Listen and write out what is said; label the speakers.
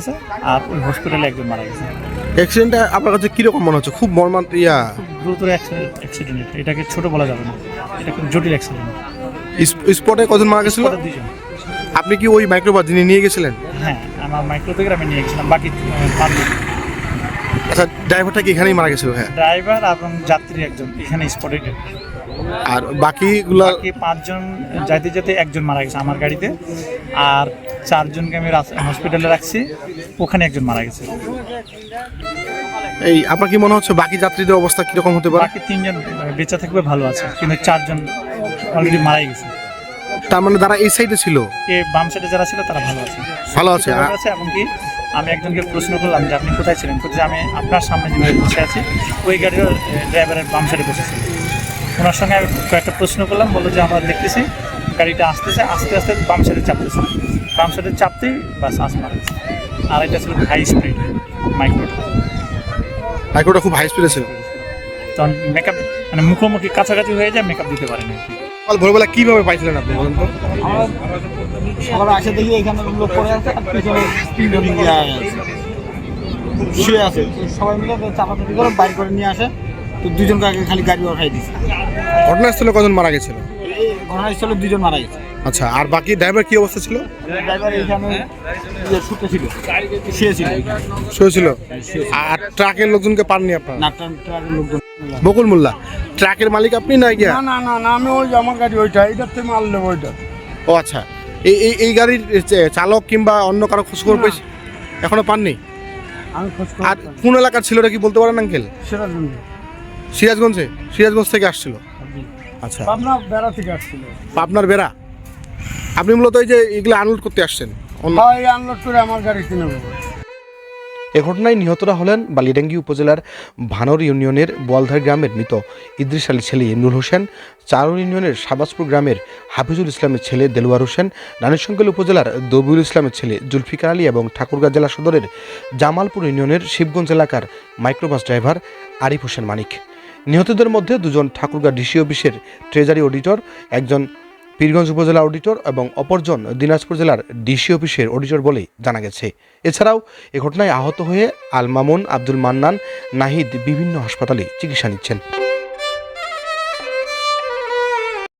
Speaker 1: আছে আর ওই হসপিটালে একজন মারা গেছে।
Speaker 2: অ্যাক্সিডেন্টটা আপনার কাছে কীরকম মনে হচ্ছে? খুব মর্মান্ত ইয়া।
Speaker 1: গুরুতর অ্যাক্সিডেন্ট এটাকে ছোট বলা যাবে না। এটা খুব জটিল অ্যাক্সিডেন্ট
Speaker 2: ইস- স্পটে কজন মারা গেছিল?
Speaker 1: দুজন।
Speaker 2: আপনি কি ওই মাইক্রোবাস যিনি নিয়ে গেছিলেন?
Speaker 1: হ্যাঁ আমার মাইক্রো থেকে আমি নিয়ে গেছিলাম বাকি আহ, পাঁচজন।
Speaker 2: আচ্ছা ড্রাইভারটা কি এখানেই মারা গেছিল? হ্যাঁ।
Speaker 1: ড্রাইভার এবং যাত্রী একজন এখানে স্পটে
Speaker 2: আর বাকিগুলা
Speaker 1: বাকি পাঁচজন যাইতে যেতে একজন মারা গেছে আমার গাড়িতে। আর চারজনকে আমি হসপিটালে রাখছি ওখানে একজন মারা গেছে।
Speaker 2: এই আপনার কি মনে হচ্ছে বাকি যাত্রীদের অবস্থা কীরকম হতে পারে?
Speaker 1: বাকি তিনজন বেঁচে থাকবে ভালো আছে। কিন্তু চারজন অলরেডি মারাই গেছে।
Speaker 2: তার মানে যারা এই সাইডে ছিল?
Speaker 1: এ বাম সাইডে যারা ছিল তারা ভালো আছে।
Speaker 2: ভালো আছে
Speaker 1: ভালো আছে এমনকি আমি একজনকে প্রশ্ন করলাম যে আপনি কোথায় ছিলেন? যে আমি আপনার সামনে যেভাবে বসে আছি ওই গাড়ির ড্রাইভারের বাম সাইডে বসেছিল ওনার সঙ্গে আমি কয়েকটা প্রশ্ন করলাম বলল যে আমরা দেখতেছি গাড়িটা আসতেছে আস্তে আস্তে বাম সাইডে চাপতেছে। বাম সাইডে চাপতেই বাস আস মারা আর এটা ছিল হাই স্পিড মাইক্রো
Speaker 2: মাইক্রোটা খুব হাই স্পিডে ছিল।
Speaker 1: তখন মেকআপ মানে মুখোমুখি কাছাকাছি হয়ে যায় মেকআপ দিতে পারেনি। আর কি।
Speaker 2: কাল ভোরবেলা কীভাবে পাইছিলেন আপনি বলেন তো?
Speaker 3: আবার আসে দেখি এখানে লোক পড়ে আছে আর পিছনে তিনজন ইয়ে শুয়ে আছে। সবাই মিলে চাপাচাপি করে বাইর করে নিয়ে আসে। তো দুজনকে আগে খালি গাড়ি ওঠাই দিচ্ছে
Speaker 2: ঘটনাস্থলে কজন মারা গেছিল?
Speaker 3: ঘটনাস্থলে দুজন মারা গেছে।
Speaker 2: আচ্ছা আর বাকি ড্রাইভার কি অবস্থা ছিল?
Speaker 3: ড্রাইভার এইখানে ইয়ে ছুটে ছিল। শুয়েছিল।
Speaker 2: শুয়েছিল? আর ট্রাকের লোকজনকে পাননি আপনার?
Speaker 3: নাট্টার ট্রাকের লোকজন
Speaker 2: বকুল মোল্লা। ট্রাকের মালিক আপনি না গিয়া
Speaker 4: না না না না আমি ওই আমার গাড়ি ওইটা এটার থেকে মারলে ওইটা।
Speaker 2: ও আচ্ছা। এই এই এই গাড়ির চালক কিংবা অন্য কারও খোঁজখবর পেয়েছি? এখনও পাননি? আর কোন এলাকার ছিল কি বলতে পারেন আঙ্কেল?
Speaker 4: জন্য
Speaker 2: সিরাজগঞ্জে? সিরাজগঞ্জ থেকে আসছিল? আচ্ছা।
Speaker 4: পাবনা বেড়া থেকে আসছিল।
Speaker 2: পাবনার বেড়া? আপনি মূলত এই যে এগুলো আনলোড করতে আসছেন? অন্য
Speaker 4: হয় আনলোড করে আমার গাড়ি কিনে নেব।
Speaker 2: এ ঘটনায় নিহতরা হলেন বালিডাঙ্গি উপজেলার ভানর ইউনিয়নের বোয়ালধার গ্রামের মৃত ইদ্রিস আলী ছেলে ইমরুল হোসেন চারুর ইউনিয়নের শাবাজপুর গ্রামের হাফিজুল ইসলামের ছেলে দেলোয়ার হোসেন রানীশঙ্কল উপজেলার দবিউল ইসলামের ছেলে জুলফিকার আলী এবং ঠাকুরগাঁ জেলা সদরের জামালপুর ইউনিয়নের শিবগঞ্জ এলাকার মাইক্রোবাস ড্রাইভার আরিফ হোসেন মানিক। নিহতদের মধ্যে দুজন ঠাকুরগাঁ ডিসি অফিসের ট্রেজারি অডিটর, একজন পীরগঞ্জ উপজেলা অডিটর এবং অপরজন দিনাজপুর জেলার ডিসি অফিসের অডিটর বলেই জানা গেছে। এছাড়াও এ ঘটনায় আহত হয়ে আল মামুন, আব্দুল মান্নান, নাহিদ বিভিন্ন হাসপাতালে চিকিৎসা নিচ্ছেন।